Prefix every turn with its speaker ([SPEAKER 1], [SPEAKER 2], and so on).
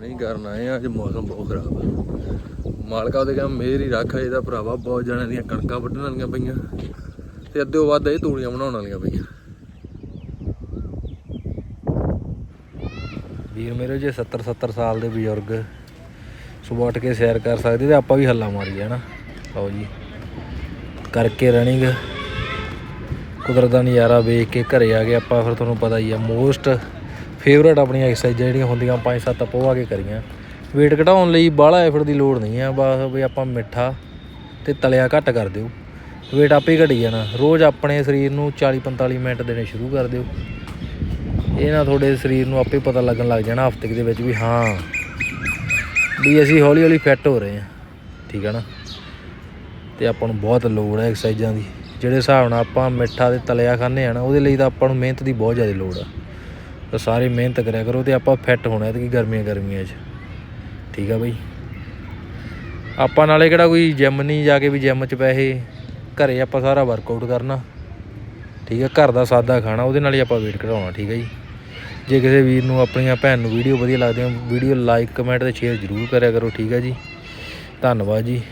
[SPEAKER 1] ਨਹੀਂ ਕਰਨ ਆਏ ਆ ਅੱਜ ਮੌਸਮ ਬਹੁਤ ਖਰਾਬ ਆ ਮਾਲਕਾ ਉਹਦੇ ਕਹਿੰਦਾ, ਮੇਰ ਹੀ ਰੱਖ, ਇਹਦਾ ਭਰਾਵਾ ਬਹੁਤ ਜਣਿਆਂ ਦੀਆਂ ਕਣਕਾਂ ਵੱਢਣ ਵਾਲੀਆਂ ਪਈਆਂ ਤੇ ਅੱਧੇ ਵੱਧ ਇਹ ਤੂੜੀਆਂ ਬਣਾਉਣ ਵਾਲੀਆਂ ਪਈਆਂ। ਵੀਰ ਮੇਰੇ, ਜੇ 70 70 ਸਾਲ ਦੇ ਬਜ਼ੁਰਗ ਸੁਬਹ ਉੱਠ ਕੇ ਸੈਰ ਕਰ ਸਕਦੇ ਤੇ ਆਪਾਂ ਵੀ ਹੱਲਾ ਮਾਰੀਏ ਨਾ ਲਓ ਜੀ। ਕਰਕੇ ਰਨਿੰਗ ਕੁਦਰਤ ਦਾ ਨਜ਼ਾਰਾ ਵੇਖ ਕੇ ਘਰੇ ਆ ਗਏ ਆਪਾਂ, ਫਿਰ ਤੁਹਾਨੂੰ ਪਤਾ ਹੀ ਆ ਮੋਸਟ ਫੇਵਰਟ ਆਪਣੀਆਂ ਐਕਸਰਸਾਈਜ਼ਾਂ ਜਿਹੜੀਆਂ ਹੁੰਦੀਆਂ, ਪੰਜ ਸੱਤ ਆਪਾਂ ਉਹ ਆ ਕੇ ਕਰੀਆਂ। Weight ਘਟਾਉਣ ਲਈ ਬਾਹਲਾ ਐਫਰਟ ਦੀ ਲੋੜ ਨਹੀਂ ਆ, ਬਸ ਵੀ ਆਪਾਂ ਮਿੱਠਾ ਤੇ ਤਲਿਆ ਘੱਟ ਕਰ ਦਿਓ। Weight ਆਪੇ ਹੀ ਘਟੀ ਜਾਣਾ। ਰੋਜ਼ ਆਪਣੇ ਸਰੀਰ ਨੂੰ 40 45 ਮਿੰਟ ਦੇਣੇ ਸ਼ੁਰੂ ਕਰ ਦਿਓ। ਇਹ ਨਾ ਤੁਹਾਡੇ ਸਰੀਰ ਨੂੰ ਆਪੇ ਪਤਾ ਲੱਗਣ ਲੱਗ ਜਾਣਾ ਹਫ਼ਤੇ ਦੇ ਵਿੱਚ ਵੀ ਹਾਂ, ਵੀ ਅਸੀਂ ਹੌਲੀ ਹੌਲੀ ਫਿੱਟ ਹੋ ਰਹੇ ਹਾਂ। ਠੀਕ ਹੈ ਨਾ? ਤੇ ਆਪਾਂ ਨੂੰ ਬਹੁਤ ਲੋੜ ਹੈ ਐਕਸਰਸਾਈਜ਼ਾਂ ਦੀ। ਜਿਹੜੇ ਹਿਸਾਬ ਨਾਲ ਆਪਾਂ ਮਿੱਠਾ ਤੇ ਤਲਿਆ ਖਾਂਦੇ ਆ ਨਾ, ਉਹਦੇ ਲਈ ਤਾਂ ਆਪਾਂ ਨੂੰ ਮਿਹਨਤ ਦੀ ਬਹੁਤ ਜ਼ਿਆਦਾ ਲੋੜ ਆ। ਤਾਂ ਸਾਰੇ ਮਿਹਨਤ ਕਰਿਆ ਕਰੋ ਤੇ ਆਪਾਂ ਫਿੱਟ ਹੋਣਾ ਤੇ ਗਰਮੀਆਂ ਗਰਮੀਆਂ 'ਚ। ਠੀਕ ਆ ਬਈ। ਆਪਾਂ ਨਾਲੇ ਕਿਹੜਾ ਕੋਈ ਜਿਮ ਨਹੀਂ ਜਾ ਕੇ ਵੀ ਜਿਮ 'ਚ ਪੈਸੇ ਘਰੇ ਆਪਾਂ ਸਾਰਾ ਵਰਕਆਊਟ ਕਰਨਾ। ਠੀਕ ਹੈ ਘਰ ਦਾ ਸਾਦਾ ਖਾਣਾ, ਉਹਦੇ ਨਾਲ ਹੀ ਆਪਾਂ weight ਘਟਾਉਣਾ, ਠੀਕ ਹੈ ਜੀ। ਜੇ ਕਿਸੇ ਵੀਰ ਨੂੰ ਆਪਣੀਆਂ ਭੈਣ ਨੂੰ ਵੀਡੀਓ ਵਧੀਆ ਲੱਗਦੀਆਂ ਵੀਡੀਓ ਲਾਈਕ ਕਮੈਂਟ ਤੇ ਸ਼ੇਅਰ ਜ਼ਰੂਰ ਕਰਿਆ ਕਰੋ, ਠੀਕ ਆ ਜੀ। ਧੰਨਵਾਦ ਜੀ।